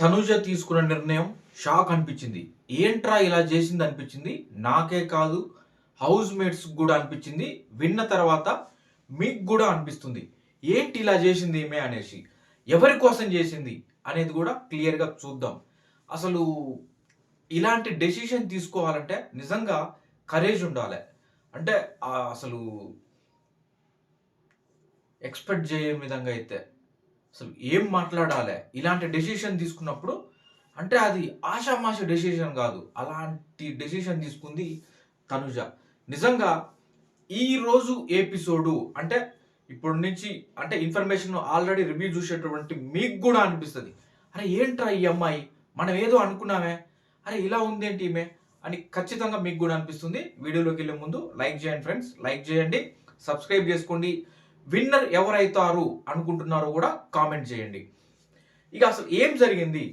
తనుజ తీసుకున్న నిర్ణయం షాక్ అనిపించింది. ఏంట్రా ఇలా చేసింది అనిపించింది? నాకే కాదు హౌస్ మేట్స్ కూడా అనిపించింది. విన్న తర్వాత మీకు కూడా అనిపిస్తుంది. ఏంటి ఇలా చేసింది ఈమె అనేసి? ఎవరి కోసం చేసింది అనేది కూడా క్లియర్గా చూద్దాం. అసలు ఇలాంటి డెసిషన్ తీసుకోవాలంటే నిజంగా కరేజ్ ఉండాలి. అంటే అసలు ఎక్స్పెక్ట్ చేయని విధంగా అయితే అసలు ఏం మాట్లాడాలి? ఇలాంటి డెసిషన్ తీసుకున్నప్పుడు అంటే అది ఆషామాష డెసిషన్ కాదు. అలాంటి డెసిషన్ తీసుకుంది తనుజ. నిజంగా ఈ రోజు ఎపిసోడు అంటే ఇప్పటి నుంచి అంటే ఇన్ఫర్మేషన్ ఆల్రెడీ రివ్యూ చూసేటటువంటి మీకు కూడా అనిపిస్తుంది. అరే ఏంట్రా ఈ అమ్మాయి? మనం ఏదో అనుకున్నామే. అరే ఇలా ఉందేంటి ఈమె? అని ఖచ్చితంగా మీకు కూడా అనిపిస్తుంది. వీడియోలోకి వెళ్ళే ముందు లైక్ చేయండి ఫ్రెండ్స్ లైక్ చేయండి. సబ్స్క్రైబ్ చేసుకోండి. విన్నర్ ఎవరైతారు అనుకుంటున్నారో కూడా కామెంట్ చేయండి. ఇక అసలు ఏం జరిగింది?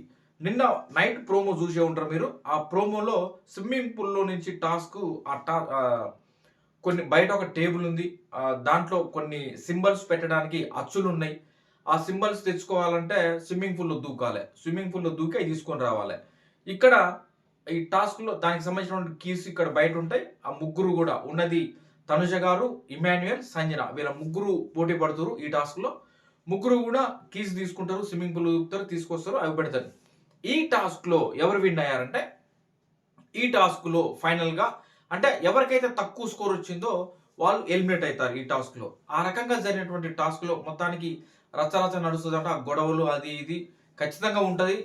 నిన్న నైట్ ప్రోమో చూసే ఉంటారు మీరు. ఆ ప్రోమోలో స్విమ్మింగ్ పూల్లో నుంచి టాస్క్ ఆ టా కొన్ని బయట ఒక టేబుల్ ఉంది. దాంట్లో కొన్ని సింబల్స్ పెట్టడానికి అచ్చులు ఉన్నాయి. ఆ సింబల్స్ తెచ్చుకోవాలంటే స్విమ్మింగ్ పూల్లో దూకాలి. స్విమ్మింగ్ పూల్లో దూకి అవి తీసుకొని రావాలి. ఇక్కడ ఈ టాస్క్లో దానికి సంబంధించినటువంటి కీస్ ఇక్కడ బయట ఉంటాయి. ఆ ముగ్గురు కూడా ఉన్నది. తనుజ గారు ఇమాన్యుయల్ సంజన వీళ్ళ ముగ్గురు పోటీ పడుతారు ఈ టాస్క్లో ముగ్గురు కూడా కీస్ తీసుకుంటారు స్విమ్మింగ్ పూల్ దూకుతారు తీసుకొస్తారు అవి పెడతారు. ఈ టాస్క్లో ఎవరు విన్ అయ్యారంటే ఈ టాస్క్లో ఫైనల్గా అంటే ఎవరికైతే తక్కువ స్కోర్ వచ్చిందో వాళ్ళు ఎలిమినేట్ అవుతారు ఈ టాస్క్లో ఆ రకంగా జరిగినటువంటి టాస్క్లో మొత్తానికి రచరచ నడుస్తుంది అంటే ఆ గొడవలు అది ఇది. ఖచ్చితంగా ఉంటుంది.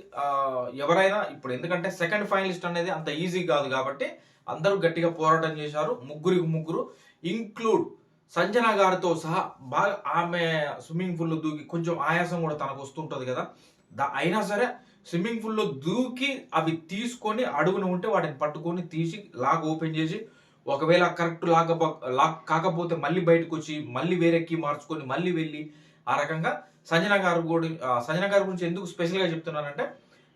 ఎవరైనా ఇప్పుడు ఎందుకంటే సెకండ్ ఫైనలిస్ట్ అనేది అంత ఈజీ కాదు కాబట్టి అందరూ గట్టిగా పోరాటం చేశారు. ముగ్గురికి ముగ్గురు ఇంక్లూడ్ సంజన గారితో సహా బాగా ఆమె స్విమ్మింగ్ పూల్లో దూకి కొంచెం ఆయాసం కూడా తనకు వస్తుంటుంది కదా. దా అయినా సరే స్విమ్మింగ్ పూల్లో దూకి అవి తీసుకొని అడుగున ఉంటే వాటిని పట్టుకొని తీసి లాక్ ఓపెన్ చేసి ఒకవేళ కరెక్ట్ లాక్ లాక్ కాకపోతే మళ్ళీ బయటకు వచ్చి మళ్ళీ వేరే కీ మార్చుకొని మళ్ళీ వెళ్ళి ఆ రకంగా సంజన గారు కూడా సంజన గారి గురించి ఎందుకు స్పెషల్గా చెప్తున్నానంటే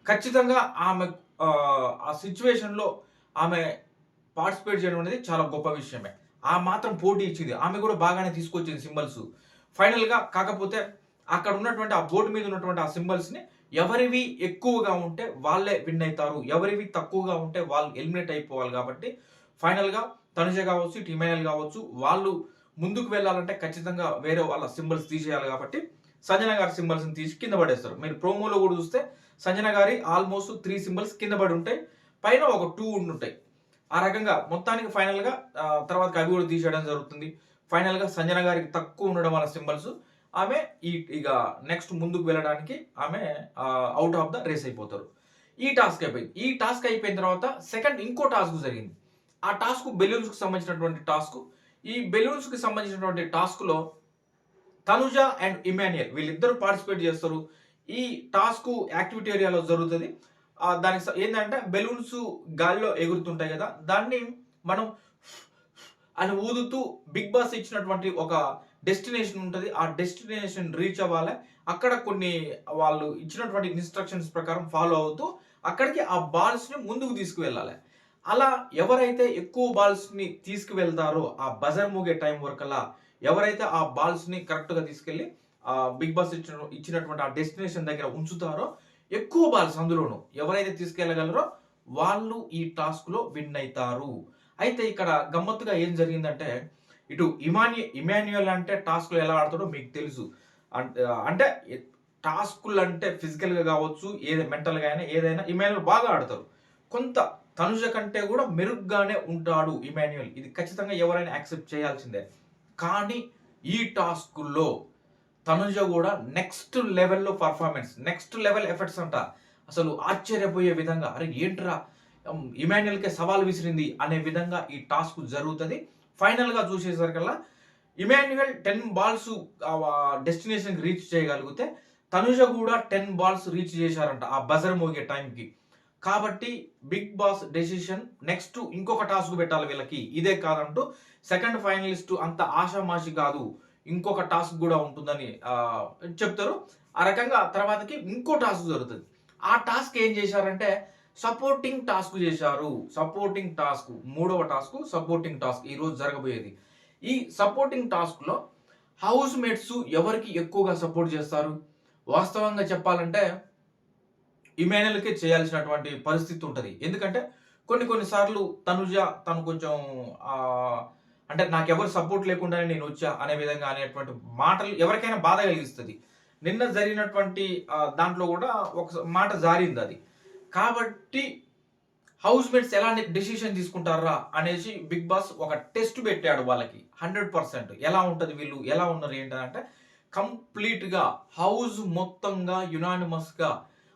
ఖచ్చితంగా ఆమె ఆ, ఆ సిచ్యువేషన్లో ఆమె పార్టిసిపేట్ చేయడం అనేది చాలా గొప్ప విషయమే. ఆ మాత్రం పోటీ ఇచ్చింది. ఆమె కూడా బాగానే తీసుకొచ్చింది సింబల్స్. ఫైనల్గా కాకపోతే అక్కడ ఉన్నటువంటి ఆ బోర్డు మీద ఉన్నటువంటి ఆ సింబల్స్ని ఎవరివి ఎక్కువగా ఉంటే వాళ్ళే విన్ అవుతారు. ఎవరివి తక్కువగా ఉంటే వాళ్ళు ఎలిమినేట్ అయిపోవాలి కాబట్టి ఫైనల్గా తనుజ కావచ్చు ఇటు కావచ్చు వాళ్ళు ముందుకు వెళ్ళాలంటే ఖచ్చితంగా వేరే వాళ్ళ సింబల్స్ తీసేయాలి కాబట్టి సంజన గారి సింబల్స్ని తీసి కింద పడేస్తారు. మీరు ప్రోమోలో కూడా చూస్తే సంజన గారి ఆల్మోస్ట్ త్రీ సింబల్స్ కింద పడి ఉంటాయి. పైన ఒక టూ ఉండుంటాయి. ఆ రకంగా మొత్తానికి ఫైనల్గా తర్వాత అవి కూడా తీసేయడం జరుగుతుంది. ఫైనల్గా సంజన గారికి తక్కువ ఉండడం వల్ల సింబల్స్. ఆమె ఈ ఇక నెక్స్ట్ ముందుకు వెళ్ళడానికి ఆమె అవుట్ ఆఫ్ ద రేస్ అయిపోతారు. ఈ టాస్క్ అయిపోయింది. ఈ టాస్క్ అయిపోయిన తర్వాత సెకండ్ ఇంకో టాస్క్ జరిగింది. ఆ టాస్క్ బెలూన్స్కి సంబంధించినటువంటి టాస్క్ ఈ బెలూన్స్కి సంబంధించినటువంటి టాస్క్లో తనుజ అండ్ ఇమాన్యుయల్ వీళ్ళిద్దరు పార్టిసిపేట్ చేస్తారు. ఈ టాస్క్ యాక్టివిటీ ఏరియాలో జరుగుతుంది. దానికి స- ఏంటంటే బెలూన్స్ గాలిలో ఎగురుతుంటాయి కదా దాన్ని మనం అని ఊదుతూ బిగ్ బాస్ ఇచ్చినటువంటి ఒక డెస్టినేషన్ ఉంటుంది. ఆ డెస్టినేషన్ రీచ్ అవ్వాలి. అక్కడ కొన్ని వాళ్ళు ఇచ్చినటువంటి ఇన్స్ట్రక్షన్స్ ప్రకారం ఫాలో అవుతూ అక్కడికి ఆ బాల్స్ని ముందుకు తీసుకువెళ్ళాలి. అలా ఎవరైతే ఎక్కువ బాల్స్ని తీసుకువెళ్తారో ఆ బజర్ మూగే టైం వరకు అలా ఎవరైతే ఆ బాల్స్ని కరెక్ట్గా తీసుకెళ్ళి ఆ బిగ్ బాస్ ఇచ్చిన ఇచ్చినటువంటి ఆ డెస్టినేషన్ దగ్గర ఉంచుతారో ఎక్కువ బాల్స్ అందులోనూ ఎవరైతే తీసుకెళ్ళగలరో వాళ్ళు ఈ టాస్క్లో విన్ అవుతారు అయితే ఇక్కడ గమ్మత్తుగా ఏం జరిగిందంటే ఇటు ఇమాన్యు ఇమాన్యుయల్ అంటే టాస్క్లు ఎలా ఆడతాడో మీకు తెలుసు. అంటే అంటే టాస్కులు అంటే ఫిజికల్గా కావచ్చు ఏది మెంటల్గా అయినా ఏదైనా ఇమాన్యుయల్ బాగా ఆడతారు కొంత తనుజ కంటే కూడా మెరుగ్గానే ఉంటాడు ఇమాన్యుయల్. ఇది ఖచ్చితంగా ఎవరైనా యాక్సెప్ట్ చేయాల్సిందే. కానీ ఈ టాస్కుల్లో తనుజ కూడా నెక్స్ట్ లెవెల్లో పర్ఫార్మెన్స్ నెక్స్ట్ లెవెల్ ఎఫెక్ట్స్ అంట. అసలు ఆశ్చర్యపోయే విధంగా అరే ఏంట్రా ఉమ్, ఇమాన్యుయల్కే సవాల్ విసిరింది అనే విధంగా ఈ టాస్క్ జరుగుతుంది. ఫైనల్గా చూసేసరికల్లా ఇమాన్యుయల్ టెన్ బాల్స్ డెస్టినేషన్కి రీచ్ చేయగలిగితే తనుజ కూడా టెన్ బాల్స్ రీచ్ చేశారంట ఆ బజర్ మోగే టైంకి కాబట్టి బిగ్ బాస్ డెసిషన్ నెక్స్ట్ ఇంకొక టాస్క్ పెట్టాలి వీళ్ళకి. ఇదే కాదంటూ సెకండ్ ఫైనలిస్ట్ అంత ఆషామాషి కాదు. ఇంకొక టాస్క్ కూడా ఉంటుందని చెప్తారు. ఆ రకంగా తర్వాతకి ఇంకో టాస్క్ జరుగుతుంది. ఆ టాస్క్ ఏం చేశారంటే సపోర్టింగ్ టాస్క్ చేశారు. సపోర్టింగ్ టాస్క్ మూడవ టాస్క్ సపోర్టింగ్ టాస్క్ ఈరోజు జరగబోయేది. ఈ సపోర్టింగ్ టాస్క్లో హౌస్ మేట్స్ ఎవరికి ఎక్కువగా సపోర్ట్ చేస్తారు? వాస్తవంగా చెప్పాలంటే ఇమాన్యుల్కే చేయాల్సినటువంటి పరిస్థితి ఉంటుంది. ఎందుకంటే కొన్ని కొన్నిసార్లు తనుజ తను కొంచెం అంటే నాకెవరు సపోర్ట్ లేకుండానే నేను వచ్చా అనే విధంగా అనేటువంటి మాటలు ఎవరికైనా బాధ కలిగిస్తుంది. నిన్న జరిగినటువంటి దాంట్లో కూడా ఒక మాట జారింది అది. కాబట్టి హౌస్ మేట్స్ ఎలాంటి డెసిషన్ తీసుకుంటారా అనేసి బిగ్ బాస్ ఒక టెస్ట్ పెట్టాడు వాళ్ళకి. హండ్రెడ్ పర్సెంట్ ఎలా ఉంటుంది వీళ్ళు? ఎలా ఉన్నారు? ఏంటంటే కంప్లీట్గా హౌస్ మొత్తంగా యునానిమస్గా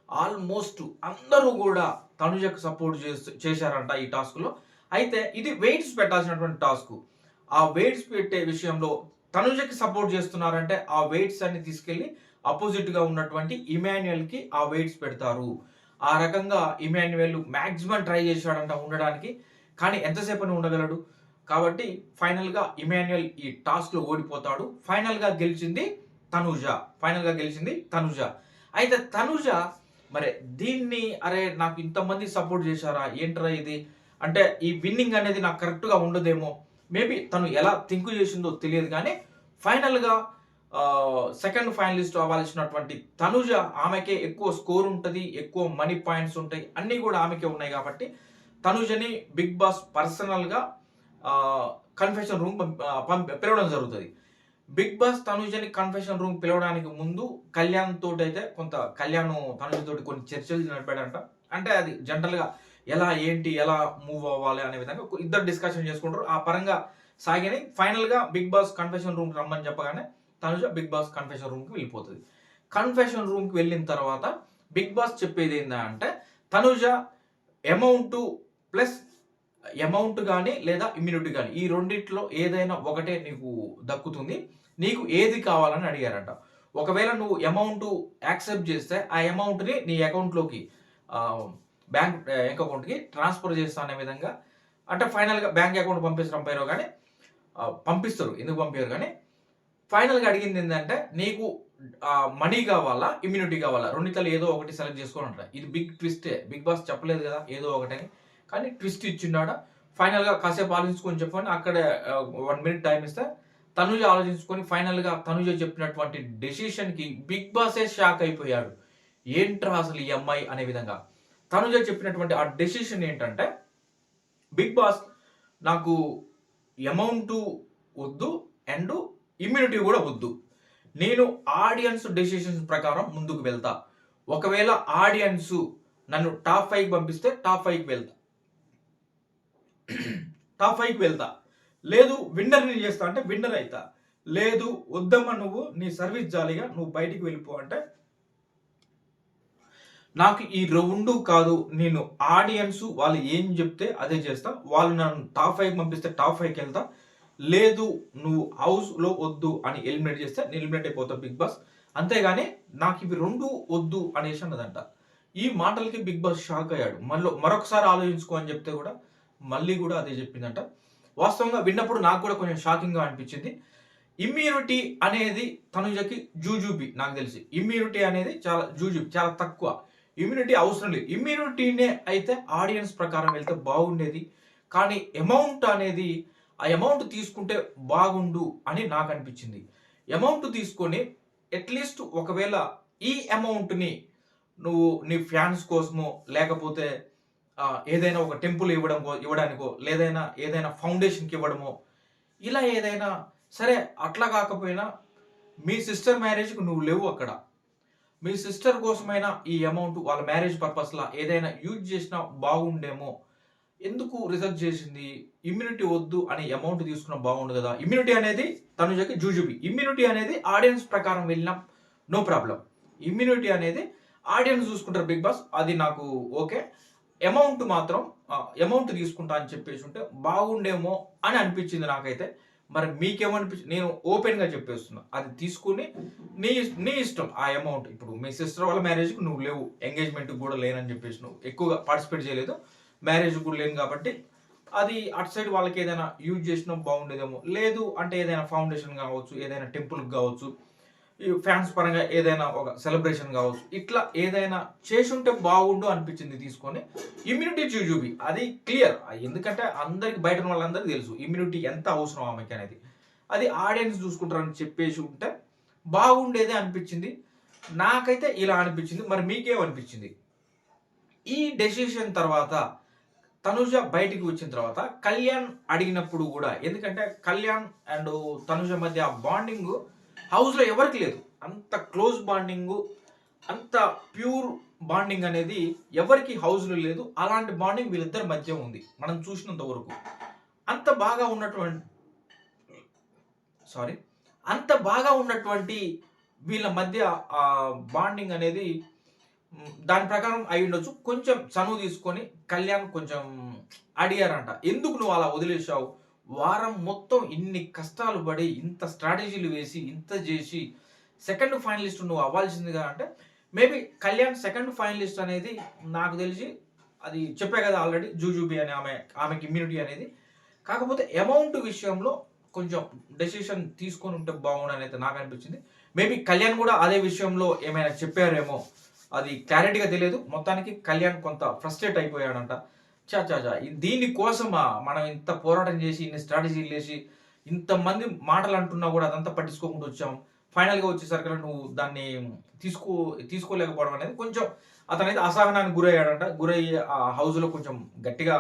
ఆల్మోస్ట్ అందరూ కూడా తనుజకు సపోర్ట్ చేస్తూ చేశారంట ఈ టాస్క్లో అయితే ఇది వెయిట్స్ పెట్టాల్సినటువంటి టాస్క్ ఆ వెయిట్స్ పెట్టే విషయంలో తనుజకి సపోర్ట్ చేస్తున్నారంటే ఆ వెయిట్స్ అన్ని తీసుకెళ్ళి అపోజిట్గా ఉన్నటువంటి ఇమాన్యుయల్కి ఆ వెయిట్స్ పెడతారు. ఆ రకంగా ఇమాన్యుయల్ మ్యాక్సిమం ట్రై చేశాడంట ఉండడానికి కానీ ఎంతసేపు ఉండగలడు? కాబట్టి ఫైనల్గా ఇమాన్యుయల్ ఈ టాస్క్లో ఓడిపోతాడు. ఫైనల్గా గెలిచింది తనుజ. ఫైనల్గా గెలిచింది తనుజ. అయితే తనుజ మరి దీన్ని అరే నాకు ఇంతమంది సపోర్ట్ చేశారా? ఏంట్రా ఇది? అంటే ఈ విన్నింగ్ అనేది నాకు కరెక్ట్గా ఉండదేమో? మేబీ తను ఎలా థింక్ చేసిందో తెలియదు కానీ ఫైనల్గా సెకండ్ ఫైనలిస్ట్ అవ్వాల్సినటువంటి తనుజ ఆమెకే ఎక్కువ స్కోర్ ఉంటుంది ఎక్కువ మనీ పాయింట్స్ ఉంటాయి అన్నీ కూడా ఆమెకే ఉన్నాయి కాబట్టి తనుజని బిగ్ బాస్ పర్సనల్గా కన్ఫెషన్ రూమ్ పంపి పిలవడం జరుగుతుంది. బిగ్ బాస్ తనుజని కన్ఫెషన్ రూమ్ పిలవడానికి ముందు కళ్యాణ్ తోటి అయితే కొంత కళ్యాణ్ తనుజ తోటి కొన్ని చర్చలు నడిపాడంట అంటే అది జనరల్గా ఎలా ఏంటి ఎలా మూవ్ అవ్వాలి అనే విధంగా ఒక ఇద్దరు డిస్కషన్ చేసుకుంటారు. ఆ పరంగా సాగిని ఫైనల్గా బిగ్ బాస్ కన్ఫెషన్ రూమ్ రమ్మని చెప్పగానే తనుజ బిగ్ బాస్ కన్ఫెషన్ రూమ్కి వెళ్ళిపోతుంది. కన్ఫెషన్ రూమ్కి వెళ్ళిన తర్వాత బిగ్ బాస్ చెప్పేది ఏంటంటే తనుజ అమౌంట్ ప్లస్ అమౌంట్ కానీ లేదా ఇమ్యూనిటీ కానీ ఈ రెండిట్లో ఏదైనా ఒకటే నీకు దక్కుతుంది. నీకు ఏది కావాలని అడిగారంట. ఒకవేళ నువ్వు అమౌంట్ యాక్సెప్ట్ చేస్తే ఆ అమౌంట్ని నీ అకౌంట్లోకి బ్యాంక్ బ్యాంక్ అకౌంట్కి ట్రాన్స్ఫర్ చేస్తా అనే విధంగా అంటే ఫైనల్గా బ్యాంక్ అకౌంట్ పంపిస్తారు పంపారో కానీ పంపిస్తారు ఎందుకు పంపారు కానీ ఫైనల్గా అడిగింది ఏంటంటే నీకు మనీ కావాలా ఇమ్యూనిటీ కావాలా? రెండితలు ఏదో ఒకటి సెలెక్ట్ చేసుకోని అంటారు ఇది బిగ్ ట్విస్టే బిగ్ బాస్ చెప్పలేదు కదా ఏదో ఒకటని కానీ ట్విస్ట్ ఇచ్చిండాడ. ఫైనల్గా కాసేపు ఆలోచించుకొని చెప్పని అక్కడ వన్ మినిట్ టైం ఇస్తే తనుజ ఆలోచించుకొని ఫైనల్గా తనుజ చెప్పినటువంటి డెసిషన్కి బిగ్ బాసే షాక్ అయిపోయాడు. ఏంట్రా అసలు ఈ అమ్మాయి అనే విధంగా. తనుజ చెప్పినటువంటి ఆ డెసిషన్ ఏంటంటే బిగ్ బాస్ నాకు అమౌంట్ వద్దు అండ్ ఇమ్యూనిటీ కూడా వద్దు. నేను ఆడియన్స్ డెసిషన్స్ ప్రకారం ముందుకు వెళ్తా. ఒకవేళ ఆడియన్స్ నన్ను టాప్ ఫైవ్ పంపిస్తే టాప్ ఫైవ్కి వెళ్తా. టాప్ ఫైవ్కి వెళ్తా. లేదు విన్నర్ నేను చేస్తా అంటే విన్నర్ అవుతా లేదు వద్దమ్మా నువ్వు నీ సర్వీస్ జాలీగా నువ్వు బయటికి వెళ్ళిపో అంటే నాకు ఈ రెండు కాదు నేను ఆడియన్స్ వాళ్ళు ఏం చెప్తే అదే చేస్తా. వాళ్ళు నన్ను టాప్ ఫైవ్ పంపిస్తే టాప్ ఫైవ్కి వెళ్తా. లేదు నువ్వు హౌస్లో వద్దు అని ఎలిమినేట్ చేస్తే నేను ఎలిమినేట్ అయిపోతా బిగ్ బాస్. అంతేగాని నాకు ఇవి రెండు వద్దు అనేసి అన్నదంట. ఈ మాటలకి బిగ్ బాస్ షాక్ అయ్యాడు. మళ్ళీ మరొకసారి ఆలోచించుకో అని చెప్తే కూడా మళ్ళీ కూడా అదే చెప్పిందంట. వాస్తవంగా విన్నప్పుడు నాకు కూడా కొంచెం షాకింగ్గా అనిపించింది. ఇమ్యూనిటీ అనేది తనుజకి జూజూబి నాకు తెలిసి. ఇమ్యూనిటీ అనేది చాలా జూజూబి చాలా తక్కువ. ఇమ్యూనిటీ అవసరం లేదు. ఇమ్యూనిటీనే అయితే ఆడియన్స్ ప్రకారం వెళ్తే బాగుండేది. కానీ అమౌంట్ అనేది ఆ అమౌంట్ తీసుకుంటే బాగుండు అని నాకు అనిపించింది. అమౌంట్ తీసుకొని అట్లీస్ట్ ఒకవేళ ఈ అమౌంట్ని నువ్వు నీ ఫ్యాన్స్ కోసమో లేకపోతే ఏదైనా ఒక టెంపుల్ ఇవ్వడం ఇవ్వడానికో లేదైనా ఏదైనా ఫౌండేషన్కి ఇవ్వడమో ఇలా ఏదైనా సరే అట్లా కాకపోయినా మీ సిస్టర్ మ్యారేజ్కి నువ్వు లేవు అక్కడ. మీ సిస్టర్ కోసమైనా ఈ అమౌంట్ వాళ్ళ మ్యారేజ్ పర్పస్లా ఏదైనా యూజ్ చేసినా బాగుండేమో. ఎందుకు రిజర్వ్ చేసింది? ఇమ్యూనిటీ వద్దు అని అమౌంట్ తీసుకున్న బాగుండు కదా. ఇమ్యూనిటీ అనేది తనుజకి జూజుబి. ఇమ్యూనిటీ అనేది ఆడియన్స్ ప్రకారం వెళ్ళినా నో ప్రాబ్లం. ఇమ్యూనిటీ అనేది ఆడియన్స్ చూసుకుంటారు బిగ్ బాస్. అది నాకు ఓకే. అమౌంట్ మాత్రం అమౌంట్ తీసుకుంటా అని చెప్పేసి ఉంటే బాగుండేమో అని అనిపించింది నాకైతే. మరి మీకేమనిపించి నేను ఓపెన్గా చెప్పేస్తున్నా. అది తీసుకుని నీ నీ ఇష్టం ఆ అమౌంట్. ఇప్పుడు మీ సిస్టర్ వాళ్ళ మ్యారేజ్కి నువ్వు లేవు. ఎంగేజ్మెంట్కి కూడా లేనని చెప్పేసి నువ్వు ఎక్కువగా పార్టిసిపేట్ చేయలేదు. మ్యారేజ్ కూడా లేను కాబట్టి అది అటు సైడ్ వాళ్ళకి ఏదైనా యూజ్ చేసినా బాగుండేదేమో. లేదు అంటే ఏదైనా ఫౌండేషన్ కావచ్చు ఏదైనా టెంపుల్కి కావచ్చు ఈ ఫ్యాన్స్ పరంగా ఏదైనా ఒక సెలబ్రేషన్ కావచ్చు ఇట్లా ఏదైనా చేసుంటే బాగుండు అనిపించింది తీసుకొని ఇమ్యూనిటీ చూచూపి అది క్లియర్ ఎందుకంటే అందరికి బయట ఉన్న వాళ్ళందరికీ తెలుసు ఇమ్యూనిటీ ఎంత అవసరం ఆమెకి అనేది. అది ఆడియన్స్ చూసుకుంటారని చెప్పేసి ఉంటే బాగుండేదే అనిపించింది. నాకైతే ఇలా అనిపించింది మరి మీకేమనిపించింది? ఈ డెసిషన్ తర్వాత తనుజ బయటికి వచ్చిన తర్వాత కళ్యాణ్ అడిగినప్పుడు కూడా ఎందుకంటే కళ్యాణ్ అండ్ తనుజ మధ్య ఆ బాండింగ్ హౌస్లో ఎవరికి లేదు. అంత క్లోజ్ బాండింగ్ అంత ప్యూర్ బాండింగ్ అనేది ఎవరికి హౌస్లో లేదు. అలాంటి బాండింగ్ వీళ్ళిద్దరి మధ్య ఉంది. మనం చూసినంత వరకు. అంత బాగా ఉన్నటువంటి సారీ అంత బాగా ఉన్నటువంటి వీళ్ళ మధ్య బాండింగ్ అనేది దాని ప్రకారం అయి ఉండొచ్చు. కొంచెం చనువు తీసుకొని కళ్యాణ్ కొంచెం అడిగారంట. ఎందుకు నువ్వు అలా వదిలేసావు వారం మొత్తం ఇన్ని కష్టాలు పడి ఇంత స్ట్రాటజీలు వేసి ఇంత చేసి సెకండ్ ఫైనలిస్ట్ నువ్వు అవ్వాల్సిందిగా అంటే మేబీ కళ్యాణ్ సెకండ్ ఫైనలిస్ట్ అనేది నాకు తెలిసి అది చెప్పే కదా ఆల్రెడీ జూజూబీ అని ఆమె ఆమెకి ఇమ్యూనిటీ అనేది. కాకపోతే అమౌంట్ విషయంలో కొంచెం డెసిషన్ తీసుకొని ఉంటే బాగుండని అయితే నాకు అనిపించింది. మేబీ కళ్యాణ్ కూడా అదే విషయంలో ఏమైనా చెప్పారేమో అది క్లారిటీగా తెలియదు. మొత్తానికి కళ్యాణ్ కొంత ఫ్రస్ట్రేట్ అయిపోయాడంట. చా చా చా. దీనికోసమా మనం ఇంత పోరాటం చేసి ఇన్ని స్ట్రాటజీలు వేసి ఇంతమంది మాటలు అంటున్నా కూడా అదంతా పట్టించుకోకుండా వచ్చాం. ఫైనల్గా వచ్చేసరికి నువ్వు దాన్ని తీసుకో తీసుకోలేకపోవడం అనేది కొంచెం అతను అయితే అసహనానికి గురయ్యాడంట. గురయ్యి ఆ హౌస్లో కొంచెం గట్టిగా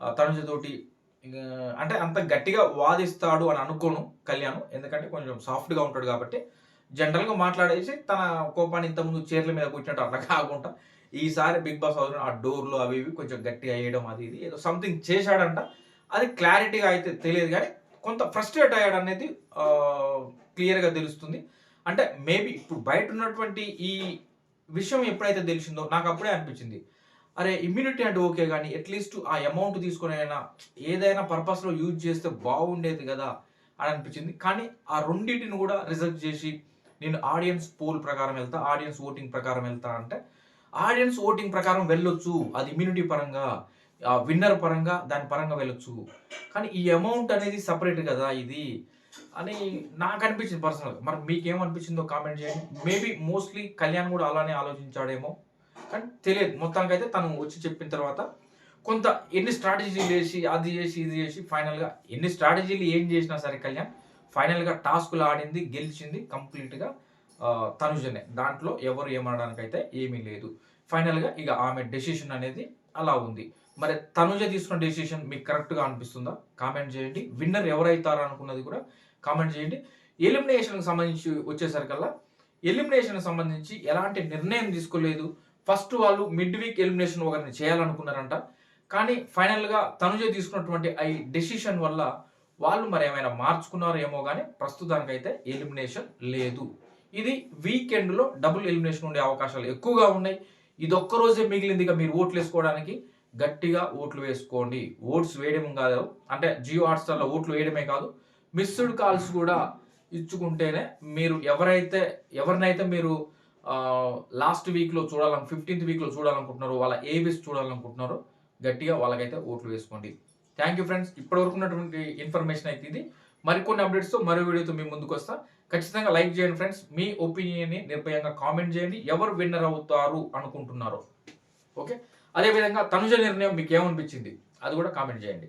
తనుజతోటి అంటే అంత గట్టిగా వాదిస్తాడు అని అనుకోను కళ్యాణ్. ఎందుకంటే కొంచెం సాఫ్ట్గా ఉంటాడు కాబట్టి జనరల్గా మాట్లాడేసి తన కోపాన్ని ఇంతకుముందు చీరల మీద కూర్చున్నట్టు అట్లా కాకుండా ఈసారి బిగ్ బాస్ హౌస్ ఆ డోర్లు అవి ఇవి కొంచెం గట్టిగా వేయడం అది ఇది ఏదో సంథింగ్ చేశాడంట. అది క్లారిటీగా అయితే తెలియదు కానీ కొంత ఫ్రస్ట్రేట్ అయ్యాడు అనేది క్లియర్గా తెలుస్తుంది. అంటే మేబీ ఇప్పుడు బయట ఉన్నటువంటి ఈ విషయం ఎప్పుడైతే తెలిసిందో నాకు అప్పుడే అనిపించింది. అరే ఇమ్యూనిటీ అంటే ఓకే కానీ అట్లీస్ట్ ఆ అమౌంట్ తీసుకుని అయినా ఏదైనా పర్పస్లో యూజ్ చేస్తే బాగుండేది కదా అని అనిపించింది. కానీ ఆ రెండింటిని కూడా రిజర్వ్ చేసి నేను ఆడియన్స్ పోల్ ప్రకారం వెళ్తా ఆడియన్స్ ఓటింగ్ ప్రకారం వెళ్తా అంటే ఆడియన్స్ ఓటింగ్ ప్రకారం వెళ్ళొచ్చు. అది ఇమ్యూనిటీ పరంగా విన్నర్ పరంగా దాని పరంగా వెళ్ళొచ్చు. కానీ ఈ అమౌంట్ అనేది సపరేట్ కదా ఇది. అని నాకు అనిపించింది పర్సనల్ మరి మీకేమనిపించిందో కామెంట్ చేయండి. మేబీ మోస్ట్లీ కళ్యాణ్ కూడా అలానే ఆలోచించాడేమో. కానీ తెలియదు. మొత్తానికైతే తను వచ్చి చెప్పిన తర్వాత కొంత ఎన్ని స్ట్రాటజీలు వేసి అది చేసి ఇది చేసి ఫైనల్గా ఎన్ని స్ట్రాటజీలు ఏం చేసినా సరే కళ్యాణ్ ఫైనల్గా టాస్క్లో ఆడింది గెలిచింది కంప్లీట్గా తనుజనే. దాంట్లో ఎవరు ఏమనడానికైతే ఏమీ లేదు. ఫైనల్గా ఇక ఆమె డెసిషన్ అనేది అలా ఉంది. మరి తనుజ తీసుకున్న డెసిషన్ మీకు కరెక్ట్గా అనిపిస్తుందా? కామెంట్ చేయండి. విన్నర్ ఎవరైతారు అనుకున్నది కూడా కామెంట్ చేయండి. ఎలిమినేషన్కి సంబంధించి వచ్చేసరికల్లా ఎలిమినేషన్కి సంబంధించి ఎలాంటి నిర్ణయం తీసుకోలేదు. ఫస్ట్ వాళ్ళు మిడ్ వీక్ ఎలిమినేషన్ ఒకరిని చేయాలనుకున్నారంట. కానీ ఫైనల్గా తనుజ తీసుకున్నటువంటి ఐ డెసిషన్ వల్ల వాళ్ళు మరి ఏమైనా మార్చుకున్నారో ఏమో కానీ ప్రస్తుతానికైతే ఎలిమినేషన్ లేదు. ఇది వీకెండ్లో డబుల్ ఎలిమినేషన్ ఉండే అవకాశాలు ఎక్కువగా ఉన్నాయి. ఇది ఒక్క రోజే మిగిలింది ఇక మీరు ఓట్లు వేసుకోవడానికి గట్టిగా ఓట్లు వేసుకోండి. ఓట్స్ వేయడం కాదు అంటే జియో హాట్స్టార్లో ఓట్లు వేయడమే కాదు మిస్డ్ కాల్స్ కూడా ఇచ్చుకుంటేనే మీరు ఎవరైతే ఎవరినైతే మీరు లాస్ట్ వీక్లో చూడాలని ఫిఫ్టీన్త్ వీక్లో చూడాలనుకుంటున్నారో వాళ్ళ ఏబిస్ చూడాలనుకుంటున్నారో గట్టిగా వాళ్ళకైతే ఓట్లు వేసుకోండి. థ్యాంక్ యూ ఫ్రెండ్స్ ఇప్పటివరకు ఉన్నటువంటి ఇన్ఫర్మేషన్ అయితే ఇది. మరికొన్ని అప్డేట్స్తో మరో వీడియోతో మీ ముందుకు వస్తా. ఖచ్చితంగా లైక్ చేయండి ఫ్రెండ్స్ మీ ఒపీనియన్ని నిర్భయంగా కామెంట్ చేయండి. ఎవరు విన్నర్ అవుతారు అనుకుంటున్నారో. ఓకే అదేవిధంగా తనుజ నిర్ణయం మీకు ఏమనిపించింది? అది కూడా కామెంట్ చేయండి.